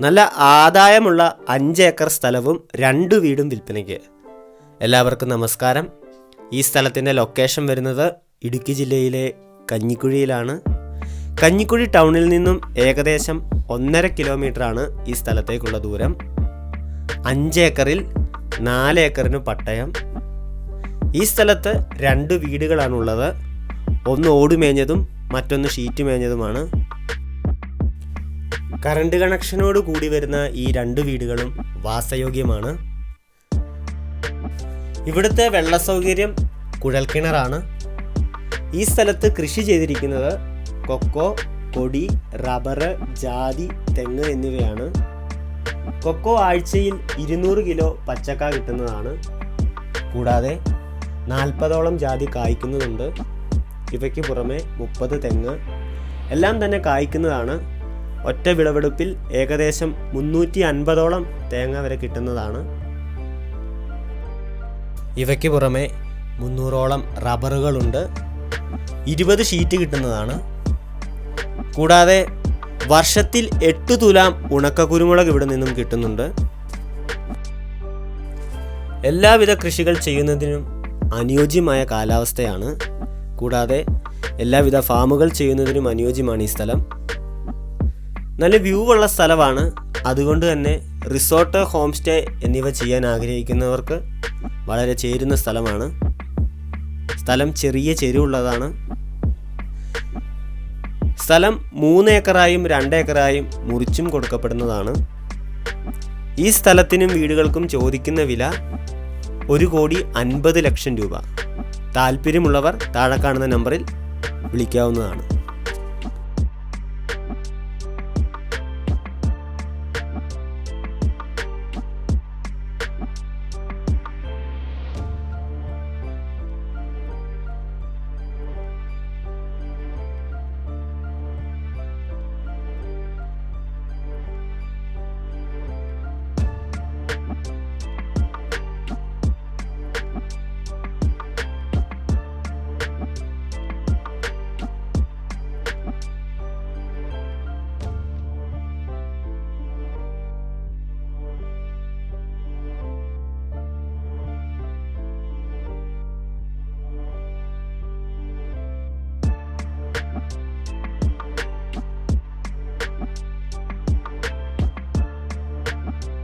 നല്ല ആദായമുള്ള അഞ്ച് ഏക്കർ സ്ഥലവും രണ്ട് വീടും വിൽപ്പനയ്ക്ക്. എല്ലാവർക്കും നമസ്കാരം. ഈ സ്ഥലത്തിന്റെ ലൊക്കേഷൻ വരുന്നത് ഇടുക്കി ജില്ലയിലെ കഞ്ഞിക്കുഴിയിലാണ്. കഞ്ഞിക്കുഴി ടൗണിൽ നിന്നും ഏകദേശം ഒന്നര കിലോമീറ്ററാണ് ഈ സ്ഥലത്തേക്കുള്ള ദൂരം. അഞ്ച് ഏക്കറിൽ നാല് ഏക്കറിന് പട്ടയം. ഈ സ്ഥലത്ത് രണ്ട് വീടുകളാണുള്ളത്. ഒന്ന് ഓടുമേഞ്ഞതും മറ്റൊന്ന് ഷീറ്റ് മേഞ്ഞതുമാണ് കറണ്ട് കണക്ഷനോട് കൂടി വരുന്ന ഈ രണ്ട് വീടുകളും വാസയോഗ്യമാണ്. ഇവിടുത്തെ വെള്ള സൗകര്യം കുഴൽക്കിണറാണ്. ഈ സ്ഥലത്ത് കൃഷി ചെയ്തിരിക്കുന്നത് കൊക്കോ കൊടി റബ്ബർ ജാതി തെങ്ങ് എന്നിവയാണ്. കൊക്കോ ആഴ്ചയിൽ ഇരുന്നൂറ് കിലോ പച്ചക്ക കിട്ടുന്നതാണ്. കൂടാതെ നാൽപ്പതോളം ജാതി കായ്ക്കുന്നുണ്ട് ഇവയ്ക്ക് പുറമെ മുപ്പത് തെങ്ങ്. എല്ലാം തന്നെ കായ്ക്കുന്നതാണ്. ഒറ്റ വിളവെടുപ്പിൽ ഏകദേശം മുന്നൂറ്റി അൻപതോളം തേങ്ങ വരെ കിട്ടുന്നതാണ്. ഇവയ്ക്ക് പുറമെ മുന്നൂറോളം റബ്ബറുകളുണ്ട്. ഇരുപത് ഷീറ്റ് കിട്ടുന്നതാണ്. കൂടാതെ വർഷത്തിൽ എട്ട് തുലാം ഉണക്ക കുരുമുളക് ഇവിടെ നിന്നും കിട്ടുന്നുണ്ട്. എല്ലാവിധ കൃഷികൾ ചെയ്യുന്നതിനും അനുയോജ്യമായ കാലാവസ്ഥയാണ്. കൂടാതെ എല്ലാവിധ ഫാമുകൾ ചെയ്യുന്നതിനും അനുയോജ്യമാണ് ഈ സ്ഥലം. നല്ല വ്യൂ ഉള്ള സ്ഥലമാണ്. അതുകൊണ്ട് തന്നെ റിസോർട്ട് ഹോം സ്റ്റേ എന്നിവ ചെയ്യാൻ ആഗ്രഹിക്കുന്നവർക്ക് വളരെ ചേരുന്ന സ്ഥലമാണ്. സ്ഥലം ചെറിയ ചെരുവുള്ളതാണ്. സ്ഥലം മൂന്ന് ഏക്കറായും രണ്ട് ഏക്കറായും മുറിച്ചും കൊടുക്കപ്പെടുന്നതാണ്. ഈ സ്ഥലത്തിനും വീടുകൾക്കും ചോദിക്കുന്ന വില ഒരു കോടി അൻപത് ലക്ഷം രൂപ. താല്പര്യമുള്ളവർ താഴെ കാണുന്ന നമ്പറിൽ വിളിക്കാവുന്നതാണ്.